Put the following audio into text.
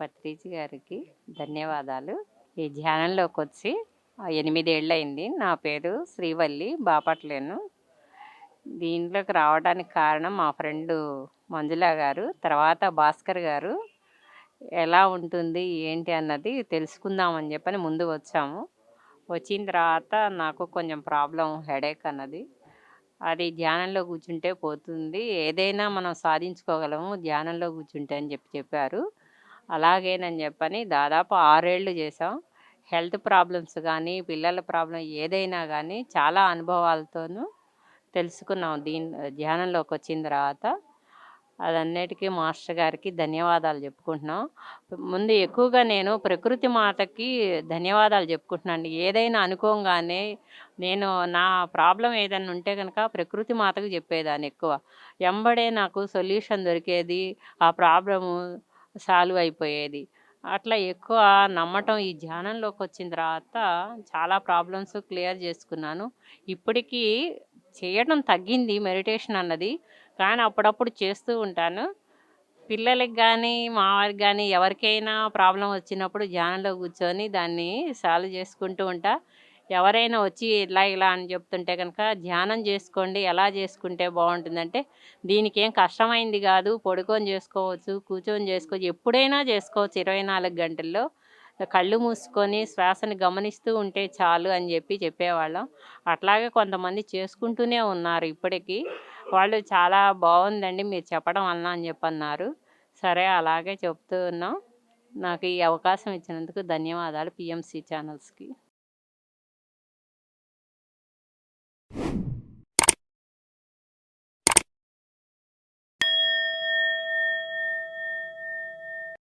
పత్రిజీ గారికి ధన్యవాదాలు. ఈ ధ్యానంలోకి వచ్చి ఎనిమిదేళ్ళు ఎనిమిదేళ్ళయింది. నా పేరు శ్రీవల్లి బాపట్లేను. దీంట్లోకి రావడానికి కారణం మా ఫ్రెండ్ మంజుల గారు తర్వాత భాస్కర్ గారు. ఎలా ఉంటుంది ఏంటి అన్నది తెలుసుకుందామని చెప్పని ముందు వచ్చాము. వచ్చిన తర్వాత నాకు కొంచెం ప్రాబ్లం హెడేక్ అన్నది. అది ధ్యానంలో కూర్చుంటే పోతుంది. ఏదైనా మనం సాధించుకోగలము ధ్యానంలో కూర్చుంటే అని చెప్పి చెప్పారు. అలాగేనని చెప్పని దాదాపు ఆరేళ్ళు చేసాం హెల్త్ ప్రాబ్లమ్స్ కానీ పిల్లల ప్రాబ్లం ఏదైనా కానీ చాలా అనుభవాలతోనూ తెలుసుకున్నాం. దీని ధ్యానంలోకి వచ్చిన తర్వాత అదన్నిటికీ మాస్టర్ గారికి ధన్యవాదాలు చెప్పుకుంటున్నాం. ముందు ఎక్కువగా నేను ప్రకృతి మాతకి ధన్యవాదాలు చెప్పుకుంటున్నాను. ఏదైనా అనుకోగానే నేను నా ప్రాబ్లం ఏదైనా ఉంటే కనుక ప్రకృతి మాతకు చెప్పేదాన్ని ఎక్కువ. ఎంబడే నాకు సొల్యూషన్ దొరికేది ఆ ప్రాబ్లము సాల్వ్ అయిపోయేది. అట్లా ఎక్కువ నమ్మటం ఈ ధ్యానంలోకి వచ్చిన తర్వాత చాలా ప్రాబ్లమ్స్ క్లియర్ చేసుకున్నాను. ఇప్పటికీ చేయడం తగ్గింది మెడిటేషన్ అన్నది. కానీ అప్పుడప్పుడు చేస్తూ ఉంటాను. పిల్లలకి కానీ మా వారికి కానీ ఎవరికైనా ప్రాబ్లం వచ్చినప్పుడు ధ్యానంలో కూర్చొని దాన్ని సాల్వ్ చేసుకుంటూ ఉంటా. ఎవరైనా వచ్చి ఇలా ఇలా అని చెప్తుంటే కనుక ధ్యానం చేసుకోండి. ఎలా చేసుకుంటే బాగుంటుందంటే దీనికి ఏం కష్టమైంది కాదు. పడుకొని చేసుకోవచ్చు కూర్చొని చేసుకోవచ్చు ఎప్పుడైనా చేసుకోవచ్చు. ఇరవై నాలుగు గంటల్లో కళ్ళు మూసుకొని శ్వాసని గమనిస్తూ ఉంటే చాలు అని చెప్పి చెప్పేవాళ్ళం. అట్లాగే కొంతమంది చేసుకుంటూనే ఉన్నారు ఇప్పటికీ. వాళ్ళు చాలా బాగుందండి మీరు చెప్పడం వలన అని చెప్పన్నారు. సరే అలాగే చెప్తూ ఉన్నాం. నాకు ఈ అవకాశం ఇచ్చినందుకు ధన్యవాదాలు. పిఎంసి ఛానల్స్కి.